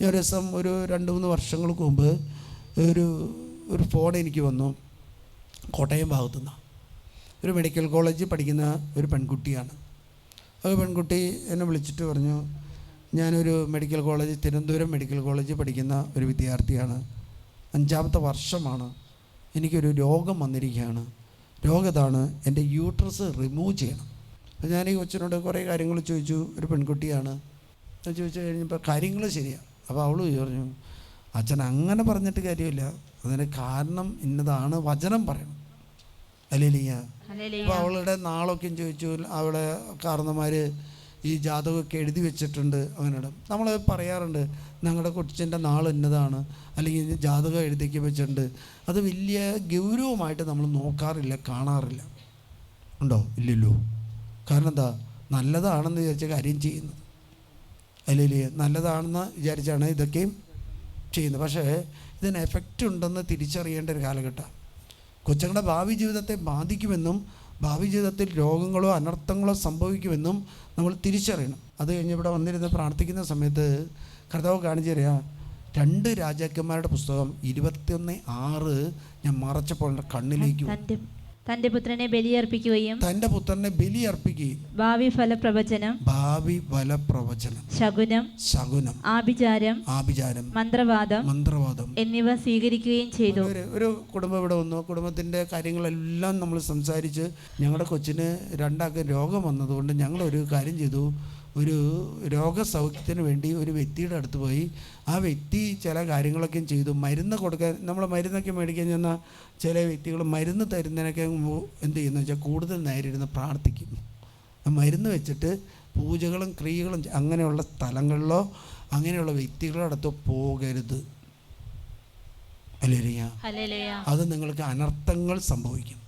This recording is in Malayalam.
ഞാൻ ഒരു ദിവസം ഒരു രണ്ട് മൂന്ന് വർഷങ്ങൾക്ക് മുമ്പ് ഒരു ഒരു ഫോൺ എനിക്ക് വന്നു. കോട്ടയം ഭാഗത്തുനിന്ന്. ഒരു മെഡിക്കൽ കോളേജിൽ പഠിക്കുന്ന ഒരു പെൺകുട്ടിയാണ്. ആ പെൺകുട്ടി എന്നെ വിളിച്ചിട്ട് പറഞ്ഞു ഞാനൊരു മെഡിക്കൽ കോളേജ് തിരുവനന്തപുരം മെഡിക്കൽ കോളേജിൽ പഠിക്കുന്ന ഒരു വിദ്യാർത്ഥിയാണ്. അഞ്ചാമത്തെ വർഷമാണ്. എനിക്കൊരു രോഗം വന്നിരിക്കുകയാണ്. രോഗം ഇതാണ് എന്റെ യൂട്രസ് റിമൂവ് ചെയ്യണം. അപ്പോൾ ഞാൻ ഈ കൊച്ചിനോട് കുറേ കാര്യങ്ങൾ ചോദിച്ചു. ഒരു പെൺകുട്ടിയാണ്. ചോദിച്ചു കഴിഞ്ഞപ്പോൾ കാര്യങ്ങൾ ശരിയാണ് അപ്പോൾ അവൾ പറഞ്ഞു അച്ഛൻ അങ്ങനെ പറഞ്ഞിട്ട് കാര്യമില്ല. അതിന് കാരണം ഇന്നതാണ് വചനം പറയണം. അല്ലേലിയ. അപ്പോൾ അവളുടെ നാളൊക്കെയും ചോദിച്ചു അവളെ കാരണന്മാർ ഈ ജാതകമൊക്കെ എഴുതി വെച്ചിട്ടുണ്ട് അങ്ങനെയാണ് നമ്മൾ പറയാറുണ്ട് ഞങ്ങളുടെ കൊച്ചിന്റെ നാൾ ഇന്നതാണ്. അല്ലെങ്കിൽ ജാതകം എഴുതിക്ക് വെച്ചിട്ടുണ്ട്. അത് വലിയ ഗൗരവമായിട്ട് നമ്മൾ നോക്കാറില്ല കാണാറില്ല. ഉണ്ടോ? ഇല്ലല്ലോ. കാരണം എന്താ? നല്ലതാണെന്ന് വിചാരിച്ച കാര്യം ചെയ്യുന്നത്. അല്ലെങ്കിൽ നല്ലതാണെന്ന് വിചാരിച്ചാണ് ഇതൊക്കെയും ചെയ്യുന്നത് പക്ഷേ ഇതിന് എഫക്റ്റ് ഉണ്ടെന്ന് തിരിച്ചറിയേണ്ട ഒരു കാലഘട്ടം കൊച്ചുങ്ങളുടെ ഭാവി ജീവിതത്തെ ബാധിക്കുമെന്നും ഭാവി ജീവിതത്തിൽ രോഗങ്ങളോ അനർത്ഥങ്ങളോ സംഭവിക്കുമെന്നും നമ്മൾ തിരിച്ചറിയണം അത് കഴിഞ്ഞ് ഇവിടെ വന്നിരുന്ന് പ്രാർത്ഥിക്കുന്ന സമയത്ത് കർത്താവ് കാണിച്ചു രണ്ട് രാജാക്കന്മാരുടെ പുസ്തകം ഇരുപത്തിയൊന്ന് ആറ് ഞാൻ മറച്ചപ്പോൾ കണ്ണിലേക്ക്. തന്റെ പുത്രനെ ബലിയർപ്പിക്കുകയും തന്റെ പുത്രനെ ബലിയർപ്പിക്കുകയും ഭാവി ഫലപ്രവചനം ഭാവി ഫലപ്രവചനം ശകുനം ശകുനം ആഭിചാരം ആഭിചാരം മന്ത്രവാദം മന്ത്രവാദം എന്നിവ സ്വീകരിക്കുകയും ചെയ്തു. ഒരു ഒരു കുടുംബം ഇവിടെ വന്നു. കുടുംബത്തിന്റെ കാര്യങ്ങളെല്ലാം നമ്മൾ സംസാരിച്ച് ഞങ്ങളുടെ കൊച്ചിന് രണ്ടാൾക്ക് രോഗം വന്നതുകൊണ്ട് ഞങ്ങൾ ഒരു കാര്യം ചെയ്തു. ഒരു രോഗസൗഖ്യത്തിന് വേണ്ടി ഒരു വ്യക്തിയുടെ അടുത്ത് പോയി. ആ വ്യക്തി ചില കാര്യങ്ങളൊക്കെ ചെയ്തു. മരുന്ന് കൊടുക്കാൻ നമ്മൾ മരുന്നൊക്കെ മേടിക്കാൻ ചെന്നാൽ ചില വ്യക്തികൾ മരുന്ന് തരുന്നതിനൊക്കെ എന്ത് ചെയ്യുന്നു വെച്ചാൽ കൂടുതൽ നേരിടുന്ന പ്രാർത്ഥിക്കും. പ്രാർത്ഥിക്കുന്നു മരുന്ന് വെച്ചിട്ട് പൂജകളും ക്രിയകളും അങ്ങനെയുള്ള സ്ഥലങ്ങളിലോ അങ്ങനെയുള്ള വ്യക്തികളുടെ അടുത്തോ പോകരുത്. അത് നിങ്ങൾക്ക് അനർത്ഥങ്ങൾ സംഭവിക്കും.